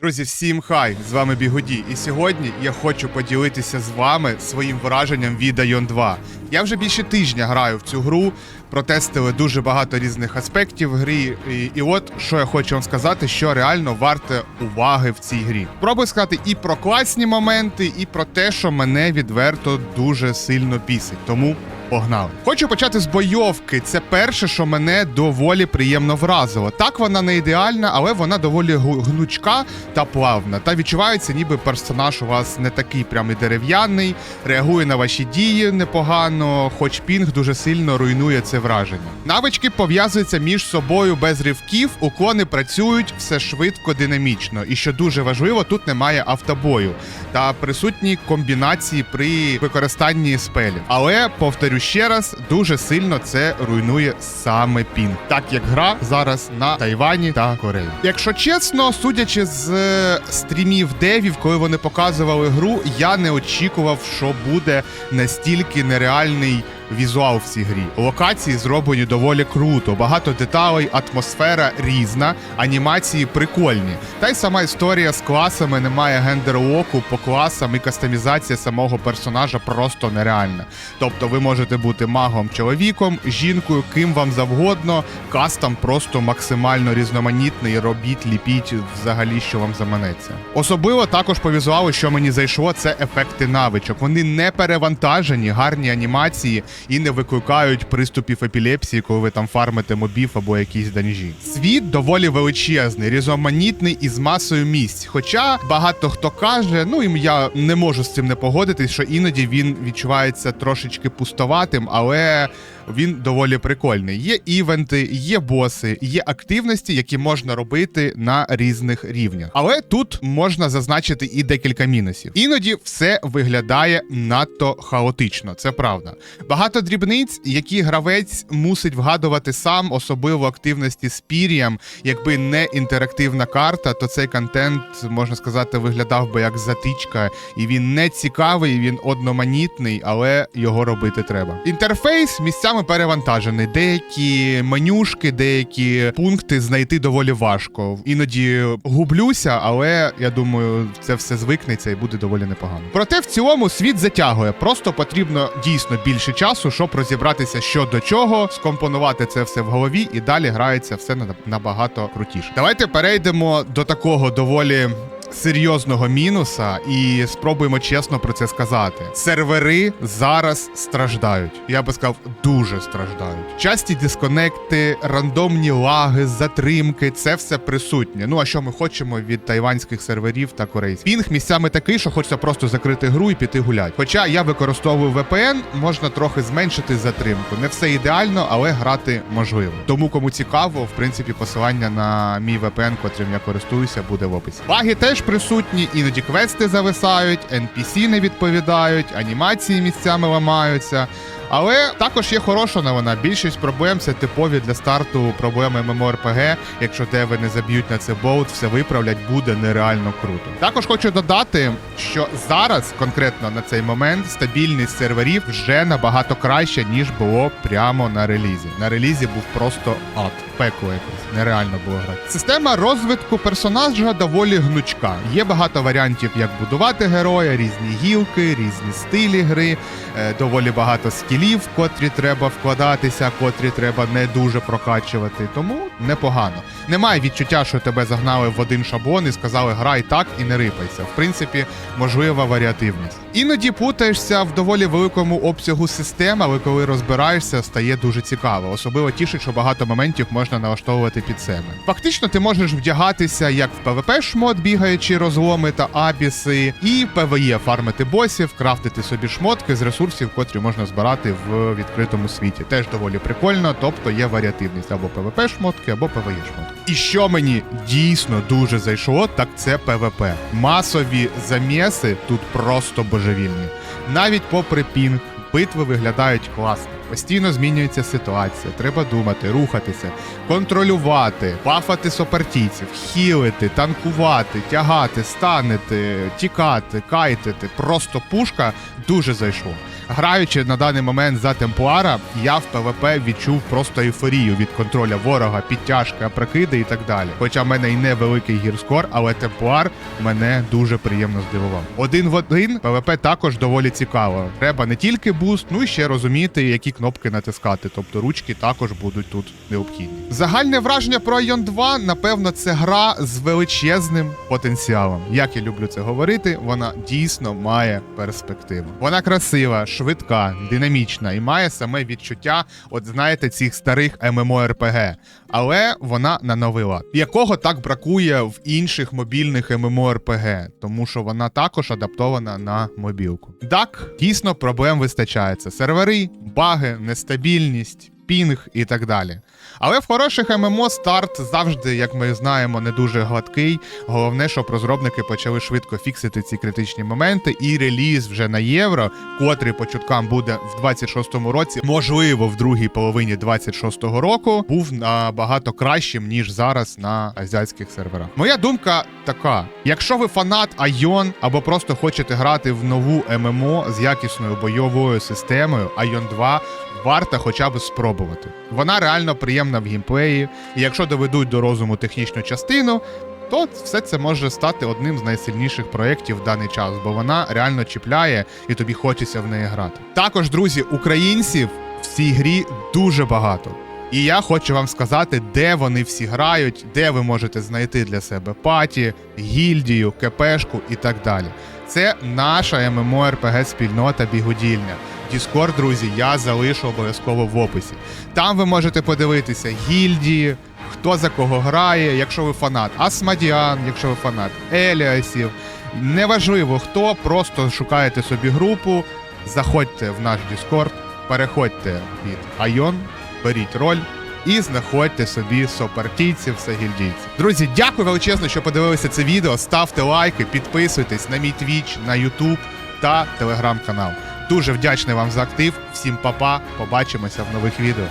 Друзі, всім хай! З вами Бігуді. І сьогодні я хочу поділитися з вами своїм враженням від Ion 2. Я вже більше тижня граю в цю гру, протестили дуже багато різних аспектів грі. І, і от що я хочу вам сказати, що реально варте уваги в цій грі. Пробую сказати і про класні моменти, і про те, що мене відверто дуже сильно бісить. Тому Погнали. Хочу почати з бойовки. Це перше, що мене доволі приємно вразило. Так, вона не ідеальна, але вона доволі гнучка та плавна. Та відчувається, ніби персонаж у вас не такий прям і дерев'яний, реагує на ваші дії непогано, хоч пінг дуже сильно руйнує це враження. Навички пов'язуються між собою без ривків, уклони працюють все швидко, динамічно. І що дуже важливо, тут немає автобою та присутні комбінації при використанні спелів. Але повторю ще раз, дуже сильно це руйнує саме пін, так як гра зараз на Тайвані та Кореї. Якщо чесно, судячи з е, стрімів девів, коли вони показували гру, я не очікував, що буде настільки нереальний. Візуал в цій грі. Локації зроблені доволі круто, багато деталей, атмосфера різна, анімації прикольні. Та й сама історія з класами немає гендерлоку по класам і кастомізація самого персонажа просто нереальна. Тобто ви можете бути магом чоловіком, жінкою, ким вам завгодно. Кастом просто максимально різноманітний. Робіть, ліпіть взагалі, що вам заманеться. Особливо також по візуалу, що мені зайшло, це ефекти навичок. Вони не перевантажені, гарні анімації і не викликають приступів епілепсії, коли ви там фармите мобів або якісь данжі. Світ доволі величезний, різноманітний і з масою місць. Хоча багато хто каже, ну і я не можу з цим не погодитись, що іноді він відчувається трошечки пустоватим, але він доволі прикольний. Є івенти, є боси, є активності, які можна робити на різних рівнях. Але тут можна зазначити і декілька мінусів. Іноді все виглядає надто хаотично, це правда. Багато дрібниць, які гравець мусить вгадувати сам, особливо активності з пір'ям. Якби не інтерактивна карта, то цей контент можна сказати виглядав би як затичка, і він не цікавий, він одноманітний, але його робити треба. Інтерфейс місцями перевантажений. Деякі менюшки, деякі пункти знайти доволі важко. Іноді гублюся, але я думаю, це все звикнеться і буде доволі непогано. Проте в цілому світ затягує. Просто потрібно дійсно більше часу, щоб розібратися, що до чого, скомпонувати це все в голові, і далі грається все на- набагато крутіше. Давайте перейдемо до такого доволі. Серйозного мінуса, і спробуємо чесно про це сказати. Сервери зараз страждають. Я би сказав, дуже страждають. Часті дисконекти, рандомні лаги, затримки це все присутнє. Ну а що ми хочемо від тайванських серверів та корейських? Пінг місцями такий, що хочеться просто закрити гру і піти гуляти. Хоча я використовую VPN, можна трохи зменшити затримку. Не все ідеально, але грати можливо. Тому кому цікаво, в принципі, посилання на мій VPN, котрим я користуюся, буде в описі. Баги теж присутні, іноді квести зависають, NPC не відповідають, анімації місцями ламаються. Але також є хороша новина. Більшість проблем це типові для старту проблеми MMORPG. Якщо деви не заб'ють на це болт, все виправлять, буде нереально круто. Також хочу додати, що зараз, конкретно на цей момент, стабільність серверів вже набагато краще, ніж було прямо на релізі. На релізі був просто ад, пекло якось. Нереально було грати. Система розвитку персонажа доволі гнучка. Є багато варіантів, як будувати героя, різні гілки, різні стилі гри, е, доволі багато скілів, в котрі треба вкладатися, котрі треба не дуже прокачувати. Тому непогано. Немає відчуття, що тебе загнали в один шаблон і сказали грай так і не рипайся. В принципі, можлива варіативність. Іноді путаєшся в доволі великому обсягу систем, але коли розбираєшся, стає дуже цікаво. Особливо тішить, що багато моментів можна налаштовувати під себе. Фактично, ти можеш вдягатися як в PvP шмот, бігаючи розломи та абіси, і PvE фармити босів, крафтити собі шмотки з ресурсів, котрі можна збирати в відкритому світі. Теж доволі прикольно, тобто є варіативність або ПВП шмотки, або ПВЕ шмотки. І що мені дійсно дуже зайшло, так це ПВП. Масові заміси тут просто божевільні. Навіть попри пінг, битви виглядають класно. Постійно змінюється ситуація. Треба думати, рухатися, контролювати, пафати сопартійців, хілити, танкувати, тягати, станити, тікати, кайтити. Просто пушка дуже зайшло. Граючи на даний момент за Темплара, я в ПВП відчув просто ейфорію від контроля ворога, підтяжки, опрокиди і так далі. Хоча в мене і не великий гірскор, але Темплар мене дуже приємно здивував. Один в один ПВП також доволі цікаво. Треба не тільки буст, ну і ще розуміти, які кнопки натискати. Тобто ручки також будуть тут необхідні. Загальне враження про Ion 2, напевно, це гра з величезним потенціалом. Як я люблю це говорити, вона дійсно має перспективу. Вона красива, швидка, динамічна і має саме відчуття, от знаєте, цих старих MMORPG. Але вона на новий лад, якого так бракує в інших мобільних MMORPG, тому що вона також адаптована на мобілку. Так, дійсно проблем вистачає. Це сервери, баги, нестабільність. Пінг і так далі. Але в хороших ММО старт завжди, як ми знаємо, не дуже гладкий. Головне, щоб розробники почали швидко фіксити ці критичні моменти, і реліз вже на євро, котрий по чуткам буде в 26-му році, можливо, в другій половині 26-го року, був набагато кращим ніж зараз на азіатських серверах. Моя думка така: якщо ви фанат Айон або просто хочете грати в нову ММО з якісною бойовою системою, Айон 2 варто хоча б спробувати. Вона реально приємна в геймплеї, і якщо доведуть до розуму технічну частину, то все це може стати одним з найсильніших проєктів в даний час, бо вона реально чіпляє і тобі хочеться в неї грати. Також, друзі, українців в цій грі дуже багато. І я хочу вам сказати, де вони всі грають, де ви можете знайти для себе паті, гільдію, КПшку і так далі. Це наша MMORPG спільнота бігудільня. Діскорд, друзі, я залишу обов'язково в описі. Там ви можете подивитися гільдії, хто за кого грає, якщо ви фанат Асмадіан, якщо ви фанат Еліасів. Неважливо хто, просто шукаєте собі групу, заходьте в наш Діскорд, переходьте від Айон, беріть роль. І знаходьте собі сопартійців, сагільдійців. Друзі, дякую величезно, що подивилися це відео. Ставте лайки, підписуйтесь на мій твіч, на Ютуб та телеграм-канал. Дуже вдячний вам за актив. Всім па-па, побачимося в нових відео.